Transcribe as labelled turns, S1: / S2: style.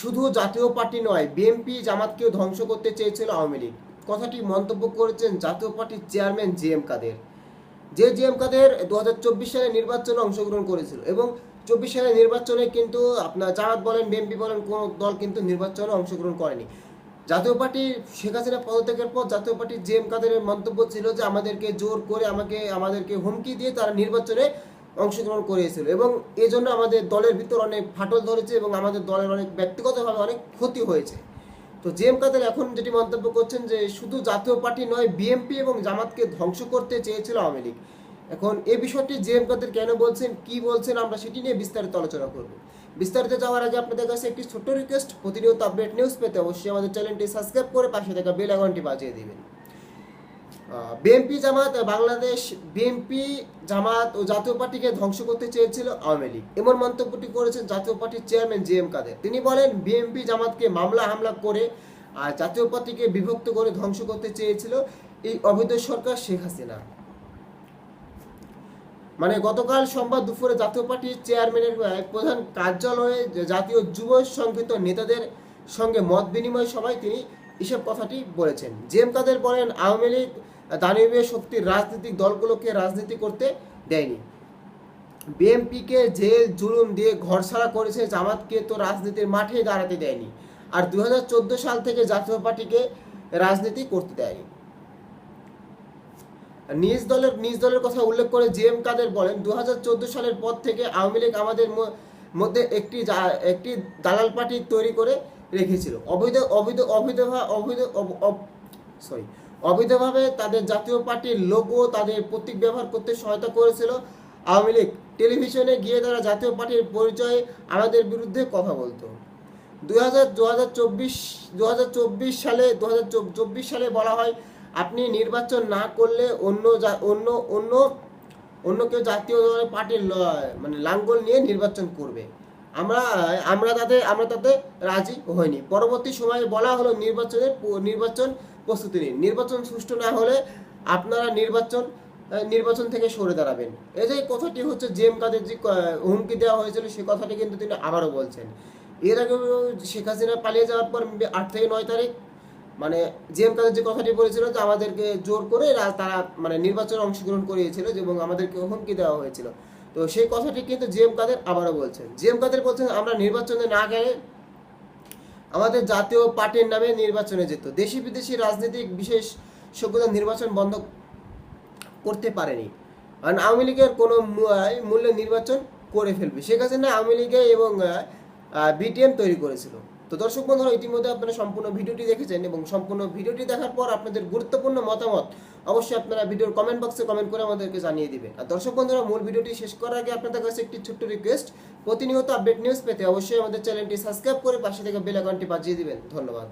S1: শুধু জাতীয় পার্টি নয়, বিএনপি জামাতকেও ধ্বংস করতে চেয়েছিল আওয়ামী লীগ। কথাটি মন্তব্য করেছেন জাতীয় পার্টির চেয়ারম্যান জে এম কাদের। যে জে এম কাদের দু সালে নির্বাচনে অংশগ্রহণ করেছিল এবং চব্বিশ সালের নির্বাচনে কিন্তু আপনার জামাত বলেন, বিএনপি বলেন, কোনো দল কিন্তু নির্বাচনে অংশগ্রহণ করেনি। জাতীয় পার্টি শেখ হাসিনা পদত্যাগের পর জাতীয় পার্টির জে এম কাদেরের মন্তব্য ছিল যে, আমাদেরকে জোর করে আমাকে, আমাদেরকে হুমকি দিয়ে তারা নির্বাচনে অংশগ্রহণ করিয়েছিল এবং এই জন্য আমাদের দলের ভিতর অনেক ফাটল ধরেছে এবং আমাদের দলের অনেক ব্যক্তিগতভাবে অনেক ক্ষতি হয়েছে। তো জে এম কাদের এখন যেটি মন্তব্য করছেন যে, শুধু জাতীয় পার্টি নয় বিএনপি এবং জামাতকে ধ্বংস করতে চেয়েছিল আওয়ামী লীগ। এখন এই বিষয়টি জে এম কাদের কেন বলছেন, কি বলছেন, আমরা সেটি নিয়ে বিস্তারিত আলোচনা করব। বিস্তারিত যাওয়ার আগে আপনাদের কাছে একটি ছোট্ট রিকোয়েস্ট প্রতিনিয়ত আপডেট নিউজ পেতে অবশ্যই আমাদের চ্যানেলটি সাবস্ক্রাইব করে পাশে থাকা বেল আইকনটি বাজিয়ে দিবেন। বিএনপি জামাত বাংলাদেশ বিএনপি জামাত ও জাতীয় পার্টিকে ধ্বংস করতে চেয়েছিল আওয়ামী লীগ। এমন মন্তব্যটি করেছেন জাতীয় পার্টির চেয়ারম্যান জি এম কাদের। তিনি বলেন, বিএনপি জামাতকে মামলা হামলা করে আর জাতীয় পার্টিকে বিভক্ত করে ধ্বংস করতে চেয়েছিল এই অবৈধ সরকার শেখ হাসিনা। মানে গতকাল সোমবার দুপুরে জাতীয় পার্টির চেয়ারম্যানের প্রধান কার্যালয়ে জাতীয় যুব সংগীত নেতাদের সঙ্গে মত বিনিময় সভায় তিনি এসব কথাটি বলেছেন। জে এম কাদের বলেন, আওয়ামী লীগ দানবীয় শক্তির রাজনৈতিক দলগুলোকে রাজনীতি করতে দেয়নি। বিএনপিকে জেল, জুলুম দিয়ে ঘরছাড়া করেছে জামাতকে তো রাজনীতির মাঠেই দাঁড়াতে দেয়নি। আর দুই হাজার চোদ্দ সাল থেকে জাতীয় পার্টিকে রাজনীতি করতে দেয়নি। নিজ দলের নিজ দলের কথা উল্লেখ করে জি এম কাদের বলেন, দুই হাজার চোদ্দ সালের পর থেকে আওয়ামী লীগ আমাদের মধ্যে একটি একটি দালাল পার্টি তৈরি করে রেখেছিল। অবৈধ অবৈধ অবৈধ অবৈধ সরি অবৈধভাবে তাদের জাতীয় পার্টির লোগো তাদের প্রতীক ব্যবহার করতে সহায়তা করেছিল। আওয়ামী লীগ টেলিভিশনে গিয়ে তারা জাতীয় পার্টির পরিচয়ে আমাদের বিরুদ্ধে কথা বলতো। দু হাজার দু সালে দু হাজার চব্বিশ সালে বলা হয়, আপনি নির্বাচন না করলে অন্য অন্য অন্য অন্য কেউ জাতীয় পার্টির মানে লাঙ্গল নিয়ে নির্বাচন করবে। আমরা আমরা তাতে আমরা তাতে রাজি হইনি। পরবর্তী সময়ে বলা হলো নির্বাচনের নির্বাচন প্রস্তুতি নিন নির্বাচন সুষ্ঠু না হলে আপনারা নির্বাচন নির্বাচন থেকে সরে দাঁড়াবেন। এই যে কথাটি হচ্ছে জেম কাদের যে হুমকি দেওয়া হয়েছিল, সে কথাটি কিন্তু তিনি আবারও বলছেন। এর আগে শেখ হাসিনা পালিয়ে যাওয়ার পর আট থেকে নয় তারিখ মানে জিএম কাদের যে কথাটি বলেছিল যে আমাদেরকে জোর করে তারা মানে নির্বাচনে অংশগ্রহণ করিয়েছিল এবং আমাদেরকে হুমকি দেওয়া হয়েছিল। তো সেই কথাটি কিন্তু জিএম কাদের আবারও বলছেন। জিএম কাদের বলছেন, আমরা নির্বাচনে না গেলে আমাদের জাতীয় পার্টির নামে নির্বাচনে যেত। দেশি বিদেশি রাজনৈতিক বিশেষ বিশেষজ্ঞতা নির্বাচন বন্ধ করতে পারেনি। কারণ আওয়ামী লীগের কোনো মূল্যে নির্বাচন করে ফেলবে। শেখ হাসিনা আওয়ামী লীগে এবং বিটিএম তৈরি করেছিল। তো দর্শক বন্ধুরা, ইতিমধ্যে আপনারা সম্পূর্ণ ভিডিওটি দেখেছেন এবং সম্পূর্ণ ভিডিওটি দেখার পর আপনাদের গুরুত্বপূর্ণ মতামত অবশ্যই আপনারা ভিডিওর কমেন্ট বক্সে কমেন্ট করে আমাদেরকে জানিয়ে দিবেন। আর দর্শক বন্ধুরা, মূল ভিডিওটি শেষ করার আগে আপনাদের কাছে একটি ছোট্ট রিকোয়েস্ট প্রতিনিয়ত আপডেট নিউজ পেতে অবশ্যই আমাদের চ্যানেলটি সাবস্ক্রাইব করে পাশে থেকে বেল আইকনটি বাজিয়ে দিবেন। ধন্যবাদ।